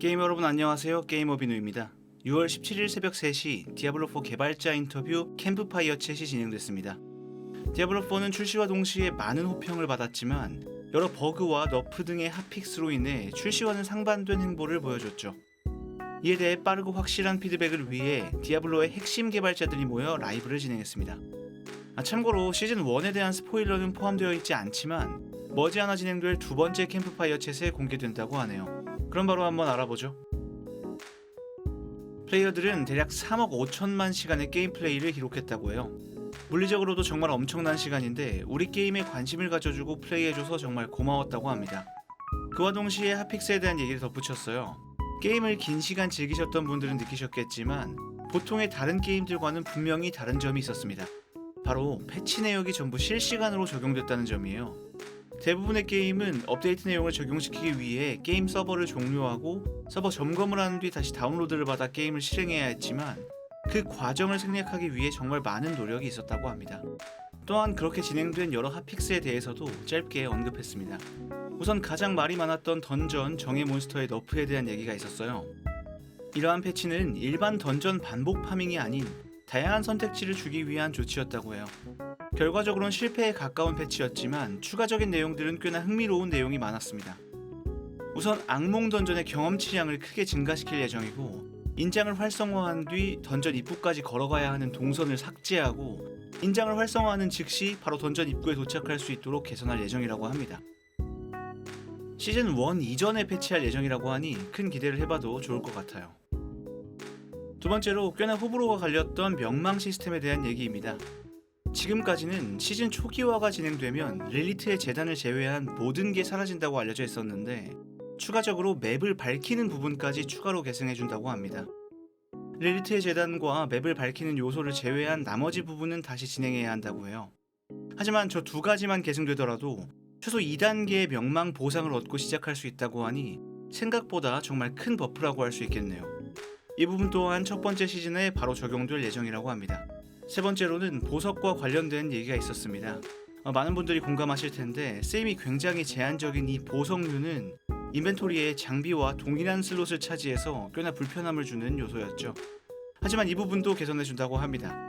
게임 여러분 안녕하세요. 게이머 비누입니다. 6월 17일 새벽 3시 디아블로4 개발자 인터뷰 캠프파이어 챗이 진행됐습니다. 디아블로4는 출시와 동시에 많은 호평을 받았지만 여러 버그와 너프 등의 핫픽스로 인해 출시와는 상반된 행보를 보여줬죠. 이에 대해 빠르고 확실한 피드백을 위해 디아블로의 핵심 개발자들이 모여 라이브를 진행했습니다. 아, 참고로 시즌 1에 대한 스포일러는 포함되어 있지 않지만 머지않아 진행될 두 번째 캠프파이어 챗에 공개된다고 하네요. 그럼 바로 한번 알아보죠. 플레이어들은 대략 3억 5천만 시간의 게임 플레이를 기록했다고 해요. 물리적으로도 정말 엄청난 시간인데 우리 게임에 관심을 가져주고 플레이해줘서 정말 고마웠다고 합니다. 그와 동시에 핫픽스에 대한 얘기를 덧붙였어요. 게임을 긴 시간 즐기셨던 분들은 느끼셨겠지만 보통의 다른 게임들과는 분명히 다른 점이 있었습니다. 바로 패치 내역이 전부 실시간으로 적용됐다는 점이에요. 대부분의 게임은 업데이트 내용을 적용시키기 위해 게임 서버를 종료하고 서버 점검을 한 뒤 다시 다운로드를 받아 게임을 실행해야 했지만 그 과정을 생략하기 위해 정말 많은 노력이 있었다고 합니다. 또한 그렇게 진행된 여러 핫픽스에 대해서도 짧게 언급했습니다. 우선 가장 말이 많았던 던전 정의 몬스터의 너프에 대한 얘기가 있었어요. 이러한 패치는 일반 던전 반복 파밍이 아닌 다양한 선택지를 주기 위한 조치였다고 해요. 결과적으로는 실패에 가까운 패치였지만 추가적인 내용들은 꽤나 흥미로운 내용이 많았습니다. 우선 악몽 던전의 경험치량을 크게 증가시킬 예정이고 인장을 활성화한 뒤 던전 입구까지 걸어가야 하는 동선을 삭제하고 인장을 활성화하는 즉시 바로 던전 입구에 도착할 수 있도록 개선할 예정이라고 합니다. 시즌 1 이전에 패치할 예정이라고 하니 큰 기대를 해봐도 좋을 것 같아요. 두 번째로 꽤나 호불호가 갈렸던 명망 시스템에 대한 얘기입니다. 지금까지는 시즌 초기화가 진행되면 릴리트의 재단을 제외한 모든 게 사라진다고 알려져 있었는데 추가적으로 맵을 밝히는 부분까지 추가로 계승해준다고 합니다. 릴리트의 재단과 맵을 밝히는 요소를 제외한 나머지 부분은 다시 진행해야 한다고 해요. 하지만 저 두 가지만 계승되더라도 최소 2단계의 명망 보상을 얻고 시작할 수 있다고 하니 생각보다 정말 큰 버프라고 할 수 있겠네요. 이 부분 또한 첫 번째 시즌에 바로 적용될 예정이라고 합니다. 세 번째로는 보석과 관련된 얘기가 있었습니다. 어, 많은 분들이 공감하실 텐데 세임이 굉장히 제한적인 이 보석류는 인벤토리에 장비와 동일한 슬롯을 차지해서 꽤나 불편함을 주는 요소였죠. 하지만 이 부분도 개선해 준다고 합니다.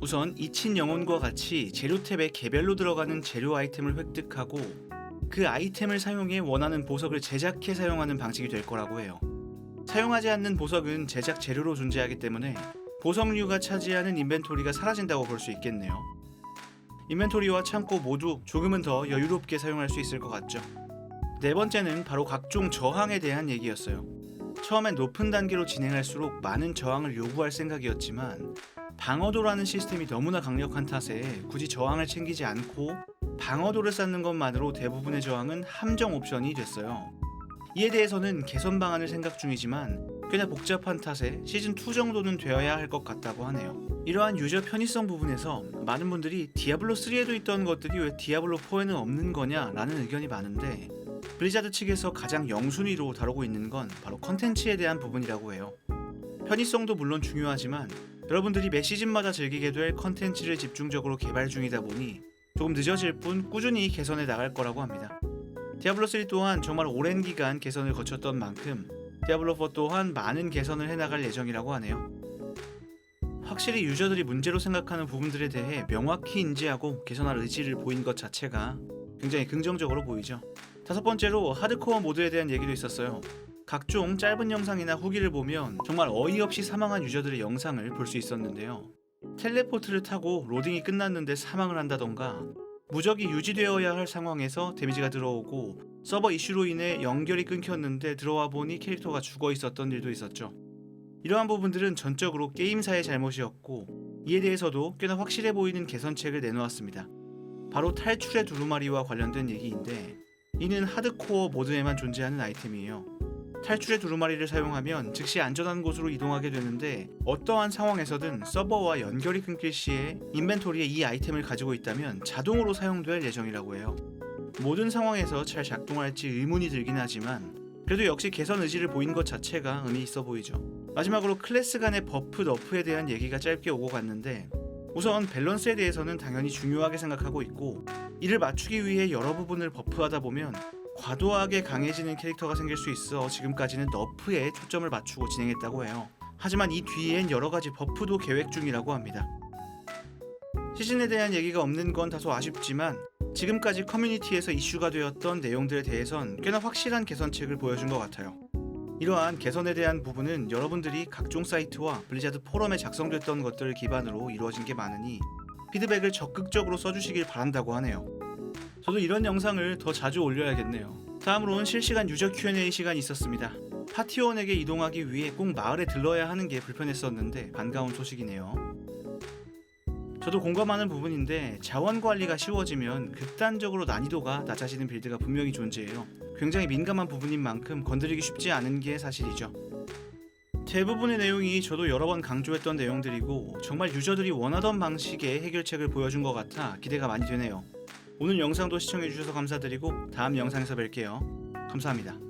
우선 이친 영혼과 같이 재료 탭에 개별로 들어가는 재료 아이템을 획득하고 그 아이템을 사용해 원하는 보석을 제작해 사용하는 방식이 될 거라고 해요. 사용하지 않는 보석은 제작 재료로 존재하기 때문에 보석류가 차지하는 인벤토리가 사라진다고 볼 수 있겠네요. 인벤토리와 창고 모두 조금은 더 여유롭게 사용할 수 있을 것 같죠. 네 번째는 바로 각종 저항에 대한 얘기였어요. 처음엔 높은 단계로 진행할수록 많은 저항을 요구할 생각이었지만 방어도라는 시스템이 너무나 강력한 탓에 굳이 저항을 챙기지 않고 방어도를 쌓는 것만으로 대부분의 저항은 함정 옵션이 됐어요. 이에 대해서는 개선 방안을 생각 중이지만 꽤나 복잡한 탓에 시즌2 정도는 되어야 할 것 같다고 하네요. 이러한 유저 편의성 부분에서 많은 분들이 디아블로 3에도 있던 것들이 왜 디아블로 4에는 없는 거냐 라는 의견이 많은데 블리자드 측에서 가장 영순위로 다루고 있는 건 바로 컨텐츠에 대한 부분이라고 해요. 편의성도 물론 중요하지만 여러분들이 매 시즌마다 즐기게 될 컨텐츠를 집중적으로 개발 중이다 보니 조금 늦어질 뿐 꾸준히 개선해 나갈 거라고 합니다. 디아블로3 또한 정말 오랜 기간 개선을 거쳤던 만큼 디아블로4 또한 많은 개선을 해나갈 예정이라고 하네요. 확실히 유저들이 문제로 생각하는 부분들에 대해 명확히 인지하고 개선할 의지를 보인 것 자체가 굉장히 긍정적으로 보이죠. 다섯 번째로 하드코어 모드에 대한 얘기도 있었어요. 각종 짧은 영상이나 후기를 보면 정말 어이없이 사망한 유저들의 영상을 볼 수 있었는데요. 텔레포트를 타고 로딩이 끝났는데 사망을 한다던가 무적이 유지되어야 할 상황에서 데미지가 들어오고 서버 이슈로 인해 연결이 끊겼는데 들어와 보니 캐릭터가 죽어 있었던 일도 있었죠. 이러한 부분들은 전적으로 게임사의 잘못이었고 이에 대해서도 꽤나 확실해 보이는 개선책을 내놓았습니다. 바로 탈출의 두루마리와 관련된 얘기인데 이는 하드코어 모드에만 존재하는 아이템이에요. 탈출의 두루마리를 사용하면 즉시 안전한 곳으로 이동하게 되는데 어떠한 상황에서든 서버와 연결이 끊길 시에 인벤토리에 이 아이템을 가지고 있다면 자동으로 사용될 예정이라고 해요. 모든 상황에서 잘 작동할지 의문이 들긴 하지만 그래도 역시 개선 의지를 보인 것 자체가 의미 있어 보이죠. 마지막으로 클래스 간의 버프 너프에 대한 얘기가 짧게 오고 갔는데 우선 밸런스에 대해서는 당연히 중요하게 생각하고 있고 이를 맞추기 위해 여러 부분을 버프하다 보면 과도하게 강해지는 캐릭터가 생길 수 있어 지금까지는 너프에 초점을 맞추고 진행했다고 해요. 하지만 이 뒤엔 여러 가지 버프도 계획 중이라고 합니다. 시즌에 대한 얘기가 없는 건 다소 아쉽지만 지금까지 커뮤니티에서 이슈가 되었던 내용들에 대해선 꽤나 확실한 개선책을 보여준 것 같아요. 이러한 개선에 대한 부분은 여러분들이 각종 사이트와 블리자드 포럼에 작성됐던 것들을 기반으로 이루어진 게 많으니 피드백을 적극적으로 써주시길 바란다고 하네요. 저도 이런 영상을 더 자주 올려야겠네요. 다음으로는 실시간 유저 Q&A 시간이 있었습니다. 파티원에게 이동하기 위해 꼭 마을에 들러야 하는 게 불편했었는데 반가운 소식이네요. 저도 공감하는 부분인데 자원 관리가 쉬워지면 극단적으로 난이도가 낮아지는 빌드가 분명히 존재해요. 굉장히 민감한 부분인 만큼 건드리기 쉽지 않은 게 사실이죠. 대부분의 내용이 저도 여러 번 강조했던 내용들이고 정말 유저들이 원하던 방식의 해결책을 보여준 것 같아 기대가 많이 되네요. 오늘 영상도 시청해주셔서 감사드리고 다음 영상에서 뵐게요. 감사합니다.